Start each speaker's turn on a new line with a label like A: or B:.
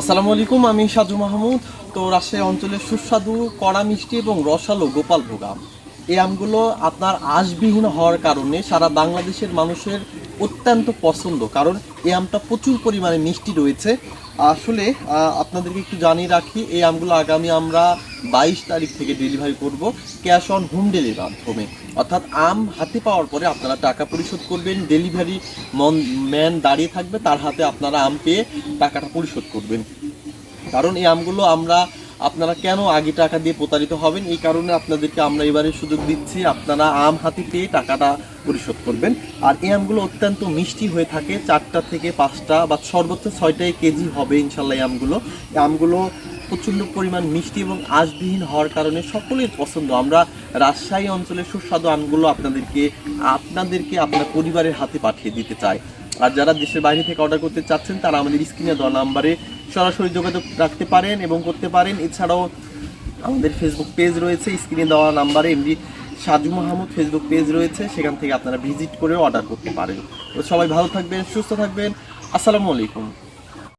A: আসসালামু আলাইকুম, আমি সাজু মাহমুদ। তো রাজশাহী অঞ্চলের সুস্বাদু, কড়া, মিষ্টি এবং রসালো গোপাল ভোগ আম এই আমগুলো আপনার আঁশবিহীন হওয়ার কারণে সারা বাংলাদেশের মানুষের অত্যন্ত পছন্দ, কারণ এই আমটা প্রচুর পরিমাণে মিষ্টি রয়েছে। আসলে আপনাদেরকে একটু জানিয়ে রাখি, এই আমগুলো আগামী আমরা বাইশ তারিখ থেকে ডেলিভারি করব ক্যাশ অন হোম ডেলিভারির মাধ্যমে। অর্থাৎ আম হাতে পাওয়ার পরে আপনারা টাকা পরিশোধ করবেন ডেলিভারি মন ম্যান দাঁড়িয়ে থাকবে, তার হাতে আপনারা আম পেয়ে টাকাটা পরিশোধ করবেন। কারণ এই আমগুলো আমরা আপনারা কেন আগে টাকা দিয়ে প্রতারিত হবেন? এই কারণে আপনাদেরকে আমরা এবারে সুযোগ দিচ্ছি। আপনারা আম হাতে পেয়ে টাকাটা পরিশোধ করবেন। আর এই আমগুলো অত্যন্ত মিষ্টি হয়ে থাকে। চারটা থেকে পাঁচটা বা সর্বোচ্চ ছয়টায় কেজি হবে ইনশাল্লাহ এই আমগুলো। এই আমগুলো প্রচণ্ড পরিমাণ মিষ্টি এবং আঁশবিহীন হওয়ার কারণে সকলের পছন্দ। আমরা রাজশাহী অঞ্চলের সুস্বাদু আমগুলো আপনাদেরকে আপনাদেরকে আপনার পরিবারের হাতে পাঠিয়ে দিতে চাই। আর যারা দেশের বাইরে থেকে অর্ডার করতে চাচ্ছেন, তারা আমাদের স্ক্রিনে দেওয়া নাম্বারে সরাসরি যোগাযোগ রাখতে পারেন এবং করতে পারেন। এছাড়াও আমাদের ফেসবুক পেজ রয়েছে স্ক্রিনে দেওয়া নাম্বারে MD Saju Mahmud Facebook page রয়েছে, সেখান থেকে আপনারা ভিজিট করে অর্ডার করতে পারেন। তো সবাই ভালো থাকবেন, সুস্থ থাকবেন। আসসালামু আলাইকুম।